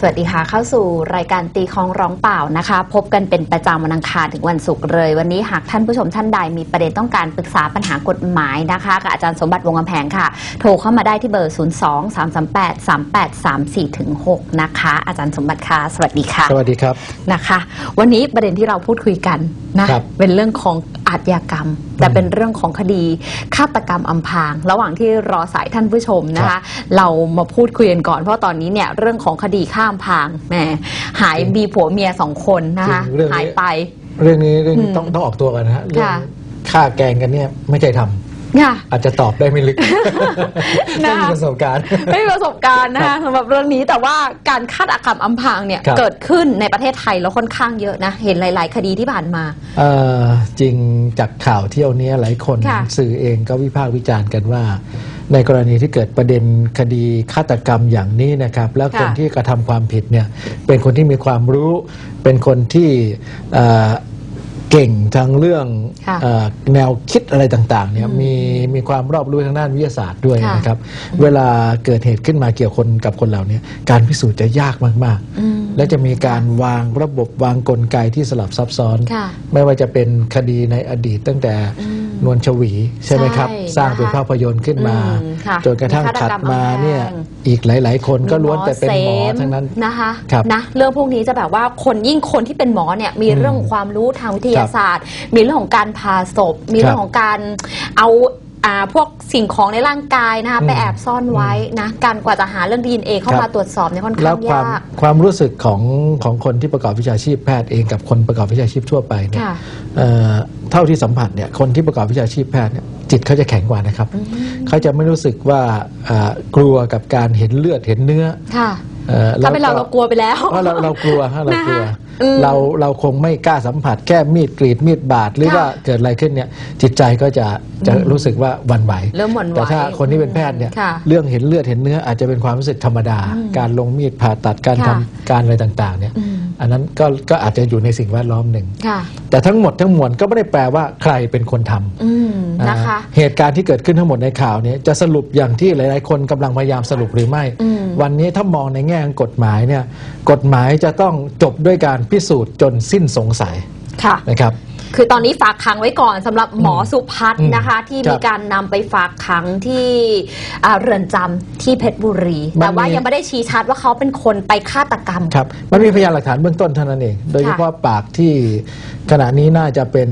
สวัสดีค่ะ เข้าสู่รายการตีคองร้องเปล่านะคะ พบกันเป็นประจำวันอังคารถึงวันศุกร์เลย วันนี้หากท่านผู้ชมท่านใดมีประเด็นต้องการปรึกษาปัญหากฎหมายนะคะกับอาจารย์สมบัติวงศ์กำแพงค่ะ โทรเข้ามาได้ที่เบอร์ 0 2 3 3 8 3 8 3 4ถึง6นะคะ อาจารย์สมบัติค่ะ สวัสดีค่ะ สวัสดีครับนะคะ วันนี้ประเด็นที่เราพูดคุยกัน นะครับเป็นเรื่องของอาชญากรรม แต่เป็นเรื่องของคดีฆาตกรรมอำพราง ระหว่างที่รอสายท่านผู้ชมนะครัคะบเรามาพูดคุยกันก่อน เพราะตอนนี้เนี่ยเรื่องของคดีข้ามพรางแหมหายมีผัวเมียสองคนนะคะจริงเรื่องนี้หายไป เรื่องนี้เรื่องนี้อืมต้องต้องออกตัวกันนะฮะเรื่องค่ะฆ่าแกล้งกันเนี่ยไม่ใช่ทำ ค่ะ อาจจะตอบได้ไม่ลึกไม่นะคะมีประสบการณ์ ไม่มีประสบการณ์นะคะสำหรับเรื่องนี้แต่ว่าการฆาตกรรมอำพรางเนี่ยครับเกิดขึ้นในประเทศไทยแล้วค่อนข้างเยอะนะ เห็นหลาย ๆ คดีที่ผ่านมาเอ่อจริงจากข่าวเที่ยวนี้หลายคนค่ะสื่อเองก็วิพากษ์วิจารณ์กันว่า ในกรณีที่เกิดประเด็นคดีฆาตกรรมอย่างนี้นะครับ แล้วคนค่ะที่กระทำความผิดเนี่ยเป็นคนที่มีความรู้ เป็นคนที่ เอ่อเก่งทางเรื่องค่ะเอ่อแนวคิดอะไรต่างๆเนี่ยมีมีความรอบรู้ทางด้านวิทยาศาสตร์ด้วยค่ะนะครับ เวลาเกิดเหตุขึ้นมาเกี่ยวคนกับคนเหล่านี้การพิสูจน์จะยากมากอืมๆ และจะมีการวางระบบวางกลไกที่สลับซับซ้อน ค่ะ ไม่ว่าจะเป็นคดีในอดีตตั้งแต่ อืม นวลชวีใช่ไหมครับ ใช่สร้างเป็นนะคะภาพยนตร์ขึ้นมา อืมค่ะจนกระทั่งมีฆาตถัดกรรมมาอำพรางเนี่ยอีกหลาย ๆ คนก็ล้วนแต่เป็นหมอเสทั้งนั้นนะคะครับนะเรื่องพวกนี้จะแบบว่าคนยิ่งคนที่เป็นหมอเนี่ยมีอืมเรื่องของความรู้ทางวิทยาศาสตร์ มีเรื่องของการผ่าศพ มีเรื่องของการเอา อ่าพวกสิ่งของในร่างกายนะคะอืมไปแอบซ่อนไว้นะการกว่าจะหาเรื่องดีเอเข้าครับมาตรวจสอบเนี่ยค่อนแล้ข้าวงความยาก ความรู้สึกของของคนที่ประกอบวิชาชีพแพทย์เองกับคนประกอบวิชาชีพทั่วไปเนี่ยค่ะเอ่อเท่าที่สัมผัสเนี่ยคนที่ประกอบวิชาชีพแพทย์เนี่ยจิตเขาจะแข็งกว่านะครับอืมเขาจะไม่รู้สึกว่าอ่ากลัวกับการเห็นเลือดเห็นเนื้อ ค่ะเอ่อ ถ้าเป็นเราแล้วเรากลัวไปแล้วเพราะเราเรากลัวฮะเรากลัวนะคะอืมเราเราคงไม่กล้าสัมผัสแค่มีดกรีดมีดบาดหรือค่ะว่าเกิดอะไรขึ้นเนี่ยจิตใจก็จะจะรู้สึกว่าหวันไหวเริ่มหวั่นไหวแต่ถ้าคนที่เป็นแพทย์เนี่ยค่ะเรื่องเห็นเลือดเห็นเนื้ออาจจะเป็นความรู้สึกธรรมดาอืมการลงมีดผ่าตัดการค่ะทำการอะไรต่างๆเนี่ย อืมอันนั้นก็ก็อาจจะอยู่ในสิ่งแวดล้อมหนึ่ง ค่ะแต่ทั้งหมดทั้งมวลก็ไม่ได้แปลว่าใครเป็นคนทำ อืมนะคะ อ่าเหตุการณ์ที่เกิดขึ้นทั้งหมดในข่าวเนี้จะสรุปอย่างที่หลาย ๆ คนกำลังพยายามสรุปหรือไม่ อืม วันนี้ถ้ามองในแง่ของกฎหมายเนี่ยกฎหมายจะต้องจบด้วยการพิสูจน์จนสิ้นสงสัย ค่ะนะครับ คือตอนนี้ฝากขังไว้ก่อนสำหรับหมอสุพัฒอืน์มนะคะ ที่ครับมีการนำไปฝากขังที่อ่าเรือนจำที่เพชรบุรี มันแต่ว่ามียังไม่ได้ชี้ชัดว่าเขาเป็นคนไปฆาตกรรม ครับ มันมีพยานหลักฐานเบื้องต้นเท่านั้นเอง โดยเฉพาะปากที่ขณะนี้น่าจะเป็น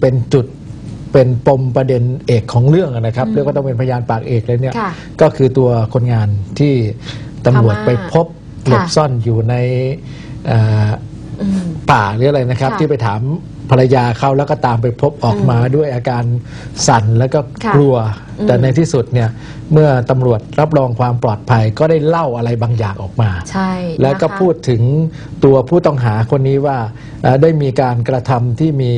เป็นจุดเป็นปมประเด็นเอกของเรื่องนะครับอืมเรียกว่าต้องเป็นพยานปากเอกเลยเนี่ย ค่ะก็คือตัวคนงานที่ตำรวจพม่าไปพบหลบค่ะ ซ่อนอยู่ในเอ่ออืม ป่าหรืออะไรนะครับ ค่ะที่ไปถามภรรยาเขาแล้วก็ตามไปพบออกมาด้วยอาการสั่นแล้วก็ค่ะกลัวอืมแต่ในที่สุดเนี่ยเมื่อตำรวจรับรองความปลอดภัยก็ได้เล่าอะไรบางอย่างออกมา ใช่แล้วก็นะคะพูดถึงตัวผู้ต้องหาคนนี้ว่าเอ่อได้มีการกระทำที่มี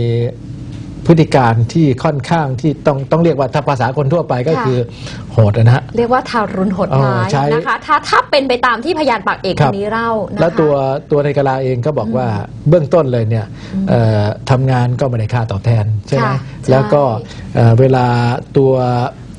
พฤติการที่ค่อนข้างที่ต้องต้องเรียกว่าถ้าภาษาคนทั่วไปก็ค่ะคือโหดนะฮะ เรียกว่าทารุณโหดร้ายเออใช่นะคะถ้าถ้าเป็นไปตามที่พยานปากเอกคครับนนี้เล่านะคะ แล้วตัวตัวในกลาเองก็บอกว่าเบื้องต้นเลยเนี่ยเอ่อทำงานก็ไม่ได้ค่าตอบแทนใช่ไหมค่ะแล้วก็ใช่เอ่อเวลาตัว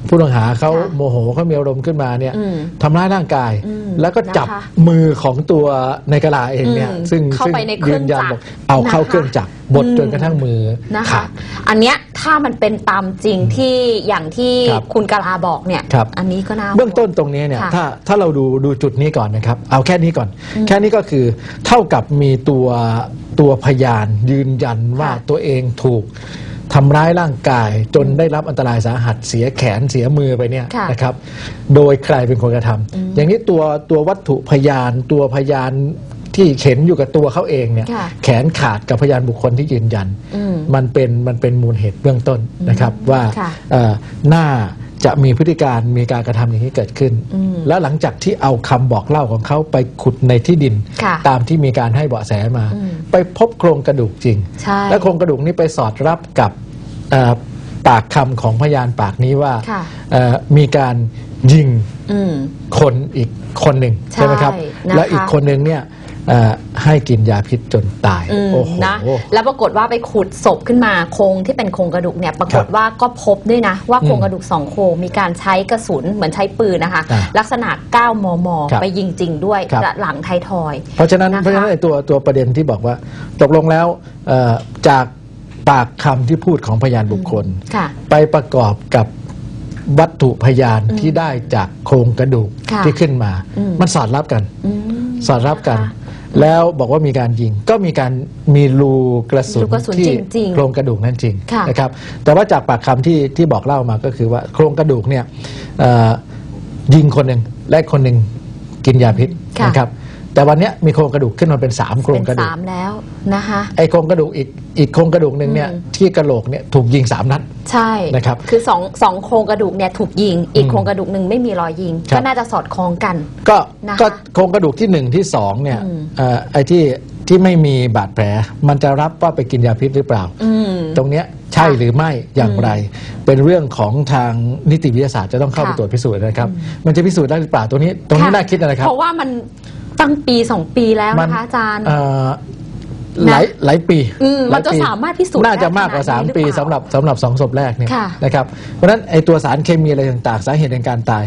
ผู้ต้องหาเขาค่ะโมโหเขามีอารมณ์ขึ้นมาเนี่ยอืมทำร้ายร่างกาย อืมแล้วก็จับนะคะมือของตัวในกลาเองเนี่ยอืมซึ่งเข้าซึ่งไปในเครื่ยืองนยันจักรบอกเอาเข้านะคะ เครื่องจักรบดอืมจนกระทั่งมือนะคะขาดอันเนี้ยถ้ามันเป็นตามจริงที่อย่างที่ครับคุณกาลาบอกเนี่ย ครับ อันนี้ก็น่า เบื้องต้นตรงนี้เนี่ยค่ะถ้าถ้าเราดูดูจุดนี้ก่อนนะครับ เอาแค่นี้ก่อนอืมแค่นี้ก็คือเท่ากับมีตัวตัวพยานยืนยันว่าค่ะตัวเองถูก ทำร้ายร่างกายจนได้รับอันตรายสาหัสเสียแขนเสียมือไปเนี่ยค่ะนะครับ โดยใครเป็นคนกระทำอืมอย่างนี้ตัวตัววัตถุพยานตัวพยานที่เข็นอยู่กับตัวเขาเองเนี่ยค่ะแขนขาดกับพยานบุคคลที่ยืนยัน อืมมันเป็นมันเป็นมูลเหตุเบื้องต้นนะครับว่าค่ะ เอ่อน่า จะมีพฤติการมีการกระทำอย่างนี้เกิดขึ้นอืมแล้วหลังจากที่เอาคำบอกเล่าของเขาไปขุดในที่ดินค่ะตามที่มีการให้เบาะแสมาอืมไปพบโครงกระดูกจริงใช่และโครงกระดูกนี้ไปสอดรับกับเอ่อปากคำของพยานปากนี้ว่าค่ะเอ่อมีการยิงอืมคนอีกคนหนึ่งใช่ใช่ไหมครับนะคะและอีกคนหนึ่งเนี่ยเอ่อ ให้กินยาพิษจนตายอืมโอ้โห นะแล้วปรากฏว่าไปขุดศพขึ้นมาโครงที่เป็นโครงกระดูกเนี่ยปรากฏว่าก็พบด้วยนะว่าโครงกระดูกสองโครงมีการใช้กระสุนเหมือนใช้ปืนนะคะ อ่าลักษณะ 9 มม ครับไปยิงจริงด้วยครับ หลังไทยทอย เพราะฉะนั้นนะคะเพราะฉะนั้นไอ้ตัวตัวประเด็นที่บอกว่า ตกลงแล้วเอ่อจากปากคำที่พูดของพยานบุคคล ค่ะไปประกอบกับวัตถุพยานที่ได้จากโครงกระดูกค่ะที่ขึ้นมา อืม มันสอดรับกัน อืม สอดรับกัน นะคะ แล้วบอกว่ามีการยิงก็มีการมีรูกระสุนรูกระสุนที่จริงๆโครงกระดูกนั่นจริงค่ะนะครับแต่ว่าจากปากคำที่ที่บอกเล่ามาก็คือว่าโครงกระดูกเนี่ยเอ่อยิงคนหนึ่งและคนหนึ่งกินยาพิษค่ะ นะครับแต่วันเนี้ยมีโครงกระดูกขึ้นมาเป็นสามโครเป็งนกระดูก สามแล้ว นะคะไอ้โครงกระดูกอีกอีกโครงกระดูกหนึ่งเนี่ยอืมที่กระโหลกเนี่ยถูกยิงสามนัด ใช่นะครับคือสองสองโครงกระดูกเนี่ยถูกยิง อีกอืมโครงกระดูกหนึ่งไม่มีรอยยิงครับก็น่าจะสอดคล้องกัน ก็นะคะก็โครงกระดูกที่หนึ่งที่สองเนี่ยอืมเอ่อไอ้ที่ที่ไม่มีบาดแผล มันจะรับว่าไปกินยาพิษหรือเปล่าอืมตรงเนี้ยใช่ค่ะหรือไม่อย่างไร เป็นเรื่องของทางนิติวิทยาศาสตร์จะต้องเข้าไปค่ะตรวจพิสูจน์นะครับ มันจะพิสูจน์ได้หรือเปล่าตรงนี้ตรงนี้ค่ะน่าคิดนะครับ เพราะว่ามันตั้งปีสองปีแล้วนะคะอาจารย์เอ่อนะ หลายหลายปีอืมหลยมันจะปีสามารถพิสูจน์น่าจะได้มากกว่าขนาดนี้3ปีหรือเปล่าสำหรับสำหรับสองศพแรกเนี่ยค่ะนะครับเพราะฉะนั้นไอ้ตัวสารเคมีอะไรต่างๆ สาเหตุในการตาย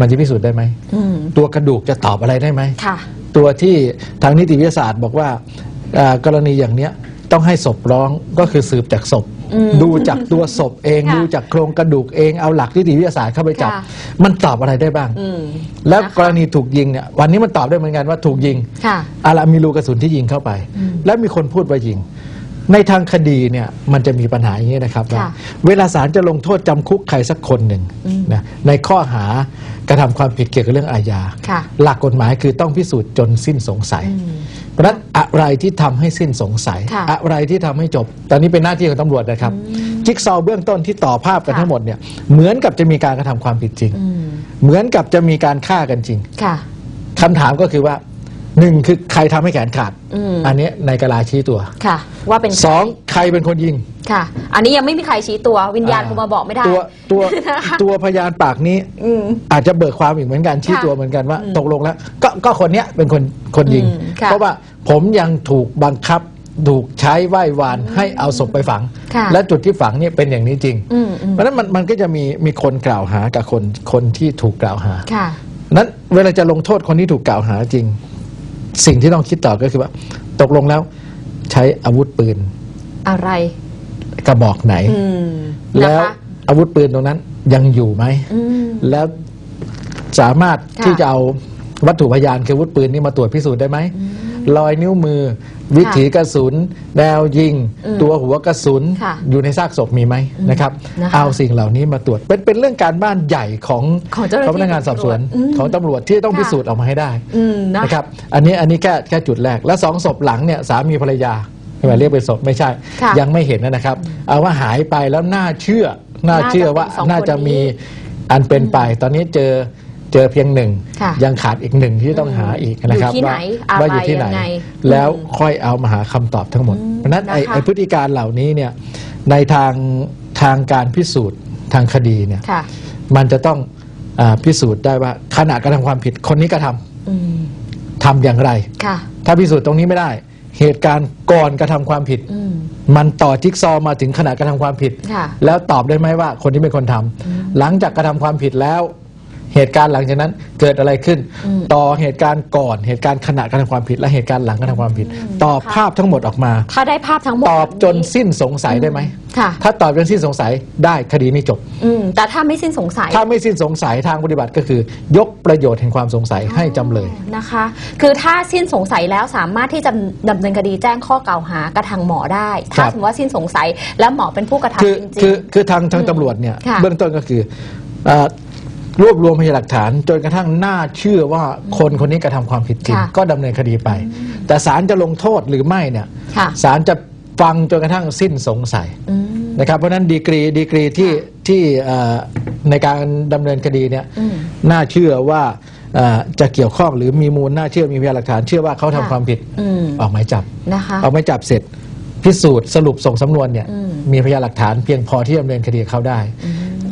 มันจะพิสูจน์ได้ไหมอืมตัวกระดูกจะตอบอะไรได้ไหมค่ะตัวที่ทางนิติวิทยาศาสตร์บอกว่าเอ่อกรณีอย่างเนี้ยต้องให้ศพร้องก็คือสืบจากศพอืม ดูจากตัวศพเองค่ะดูจากโครงกระดูกเองเอาหลักนิติวิทยาศาสตร์เข้าไปจับค่ะมันตอบอะไรได้บ้างอืมแล้วนะคะกรณีถูกยิงเนี่ยวันนี้มันตอบได้เหมือนกันว่าถูกยิงค่ะอะไรมีรูกระสุนที่ยิงเข้าไปอืมแล้วมีคนพูดว่ายิง ในทางคดีเนี่ยมันจะมีปัญหาอย่างนี้นะครับว่าค่ะเวลาศาลจะลงโทษจำคุกใครสักคนหนึ่งอืมนะในข้อหากระทำความผิดเกี่ยวกับเรื่องอาญาค่ะหลักกฎหมายคือต้องพิสูจน์จนสิ้นสงสัยอืมเพราะฉะนั้น อะไรที่ทำให้สิ้นสงสัยค่ะอะไรที่ทำให้จบ ตอนนี้เป็นหน้าที่ของตำรวจนะครับจิ๊กซอว์เบื้องต้นที่ต่อภาพกันค่ะทั้งหมดเนี่ยเหมือนกับจะมีการกระทำความผิดจริงอืมเหมือนกับจะมีการฆ่ากันจริงค่ะคำถามก็คือว่าหนึ่งคือใครทำให้แขนขาดอืมอันนี้ในกระลาชี้ตัวค่ะ ว่าเป็นสองใครเป็นคนยิงค่ะ อันนี้ยังไม่มีใครชี้ตัววิญญาณคงมาบอกไม่ได้ ตัวตัวนะคะตัวพยานปากนี้อืมอาจจะเบิกความอีกเหมือนกันชี้ค่ะตัวเหมือนกันว่าอืมตกลงแล้ว ก็ก็คนเนี้ยเป็นคนคนยิงอืมค่ะเพราะว่า ผมยังถูกบังคับถูกใช้ไหว้วานให้เอาศพไปฝัง ค่ะและจุดที่ฝังเนี่ยเป็นอย่างนี้จริง อืมอืม เพราะฉะนั้นมันมันก็จะมีมีคนกล่าวหากับคนคนที่ถูกกล่าวหา ค่ะ นั้นเวลาจะลงโทษคนที่ถูกกล่าวหาจริง สิ่งที่ต้องคิดต่อก็คือว่า ตกลงแล้วใช้อาวุธปืนอะไร กระบอกไหน อืม แล้วนะคะอาวุธปืนตรงนั้นยังอยู่ไหม อืม แล้วสามารถค่ะ ที่จะเอาวัตถุพยานคืออาวุธปืนนี่มาตรวจพิสูจน์ได้ไหม รอยนิ้วมือ วิถีกระสุน แนวยิงอืมตัวหัวกระสุน ค่ะอยู่ในซากศพมีไหมนะครับ นะคะเอาสิ่งเหล่านี้มาตรวจเป็นเป็นเรื่องการบ้านใหญ่ของของเจ้าหน้าที่พนักงานสอบสวนอืมของตำรวจที่ต้องค่ะ พิสูจน์ออกมาให้ได้ อืมนะ นะครับ อันนี้อันนี้แค่แค่จุดแรก แล้วสองศพหลังเนี่ยสามีภรรยาไม่ว่าเรียกเป็นศพไม่ใช่ ค่ะยังไม่เห็นนะครับ เอาว่าหายไปแล้วน่าเชื่อ น่าเชื่อว่าน่าน่าจะจะเป็นสองคนนี้มีอันเป็นไป ตอนนี้เจอ เจอเพียงหนึ่งค่ะยังขาดอีกหนึ่งที่ต้องหาอีกนะครับอยู่ที่ไหนว่าอะไรว่าอยู่ที่ไหนยังไงแล้วอืมค่อยเอามาหาคำตอบทั้งหมด อืมเพราะฉะนั้นไอ้นะคะ ไอ้พฤติการเหล่านี้เนี่ยในทางทางการพิสูจน์ทางคดีเนี่ยค่ะ มันจะต้องอาพิสูจน์ได้ว่าขณะกระทำความผิดคนนี้กระทำอืมทำอย่างไร ค่ะ ถ้าพิสูจน์ตรงนี้ไม่ได้ เหตุการณ์ก่อนกระทำความผิด อืม มันต่อจิ๊กซอว์มาถึงขณะกระทำความผิด ค่ะแล้วตอบได้ไหมว่าคนที่เป็นคนทำหลังจากกระทำความผิดแล้ว เหตุการณ์หลังจากนั้นเกิดอะไรขึ้นอืมต่อเหตุการณ์ก่อนเหตุการณ์ขณะกระทำความผิด และเหตุการณ์หลังกระทำความผิด ตอบภาพทั้งหมดออกมา ถ้าได้ภาพทั้งหมดตอบจนแบบสิ้นสงสัยได้ไหมค่ะถ้าตอบจนสิ้นสงสัยได้คดีนี้จบอืมแต่ถ้าไม่สิ้นสงสัย ถ้าไม่สิ้นสงสัยทางปฏิบัติก็คือ ยกประโยชน์แห่งความสงสัยให้จำเลยนะคะ คือถ้าสิ้นสงสัยแล้วสามารถที่จะดำเนินคดีแจ้งข้อกล่าวหากระทางหมอได้ ถ้าครับสมมติว่าสิ้นสงสัยแล้วหมอเป็นผู้กระคือทำจริงคือคือทางทางตำรวจเนี่ยค่ะเบื้องต้นก็คือเอ่อ รวบรวมพยานหลักฐานจนกระทั่งน่าเชื่อว่าคนคนนี้กระทำความผิดจริง ค่ะก็ดำเนินคดีไป แต่ศาลจะลงโทษหรือไม่เนี่ยๆค่ะ ศาลจะฟังจนกระทั่งสิ้นสงสัย อืม นะครับเพราะฉะนั้นดีกรีดีกรีที่ที่เอ่อในการดำเนินคดีเนี่ยอืมน่าเชื่อว่าเอ่อจะเกี่ยวข้องหรือมีมูลน่าเชื่อมีพยานหลักฐาน เชื่อว่าเขาทำค่ะความผิดอืม ออกหมายจับนะคะเอาหมายจับเสร็จ พิสูจน์สรุปส่งสำนวนเนี่ยอืม มีพยานหลักฐานเพียงพอที่ดำเนินคดีกับเขาได้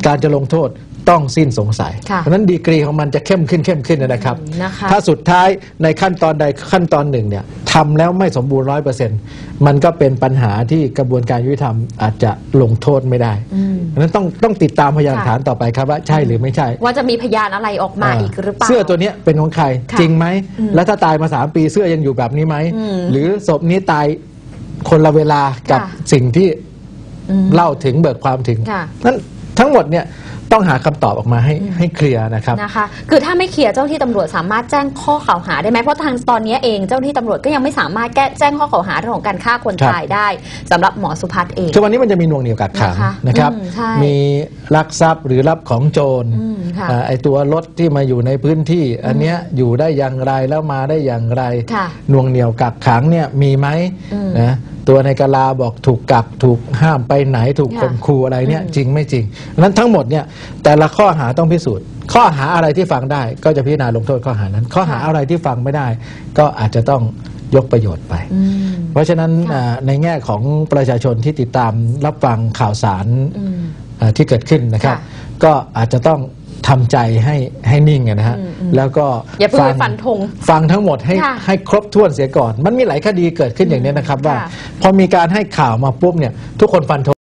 การจะลงโทษ ต้องสิ้นสงสัยค่ะเพราะฉะนั้นดีกรีของมันจะเข้มขึ้นเข้มขึ้นนะครับนะคะถ้าสุดท้ายในขั้นตอนใดขั้นตอนหนึ่งเนี่ยทำแล้วไม่สมบูรณ์ร้อยเปอร์เซ็นต์มันก็เป็นปัญหาที่กระบวนการยุติธรรมอาจจะลงโทษไม่ได้อืมเพราะฉะนั้นต้องต้องติดตามพยานหลักค่ะฐานต่อไปครับว่าใช่หรือไม่ใช่ ว่าจะมีพยานอะไรออกมาอีกหรือเปล่าเสื้อตัวเนี้ยเป็นของใครค่ะจริงไหมอืมแล้วถ้าตายมาสามปีเสื้อยังอยู่แบบนี้ไหมอืมหรือศพนี้ตายคนละเวลากับค่ะสิ่งที่อืมเล่าถึงเบิกความถึงค่ะนั้นทั้งหมดเนี่ย ต้องหาคำตอบออกมาให้ให้เคลียร์นะครับ นะคะ คือถ้าไม่เคลียร์เจ้าหน้าที่ตำรวจสามารถแจ้งข้อกล่าวหาได้ไหมเพราะทางตอนนี้เองเจ้าหน้าที่ตำรวจก็ยังไม่สามารถแก้แจ้งข้อกล่าวหาเรื่องของการฆ่าคนครับ ตายได้สำหรับหมอสุพัฒน์เอง คือวันนี้มันจะมีหน่วงเหนี่ยวกักขังนะคะนะครับ อืมใช่มีลักทรัพย์หรือรับของโจรอืมค่ะอ่าไอตัวรถที่มาอยู่ในพื้นที่ อันเนี้ยอยู่ได้อย่างไรแล้วมาได้อย่างไรค่ะหน่วงเหนี่ยวกักขังเนี่ยมีไหมอืมนะ ตัวในกาลาบอกถูกกักถูกห้ามไปไหนถูกค่ะ ข่มขู่อะไรเนี่ยอืมจริงไม่จริงนั้นทั้งหมดเนี่ยแต่ละข้อหาต้องพิสูจน์ ข้อหาอะไรที่ฟังได้ก็จะพิจารณาลงโทษข้อหานั้น ข้อหาอะไรที่ฟังไม่ได้ ก็อาจจะต้องยกประโยชน์ไป อืม เพราะฉะนั้นค่ะ อ่าในแง่ของประชาชนที่ติดตามรับฟังข่าวสารอืมอ่าที่เกิดขึ้นนะครับ ค่ะก็อาจจะต้อง ทำใจให้ให้นิ่งอะนะฮะอืมอืมแล้วก็อย่าเพิ่งไปฟันธงฟังทั้งหมดให้ค่ะให้ครบถ้วนเสียก่อน มันมีหลายคดีเกิดขึ้นอย่างนี้นะครับว่า ค่ะ พอมีการให้ข่าวมาปุ๊บเนี่ยทุกคนฟันธง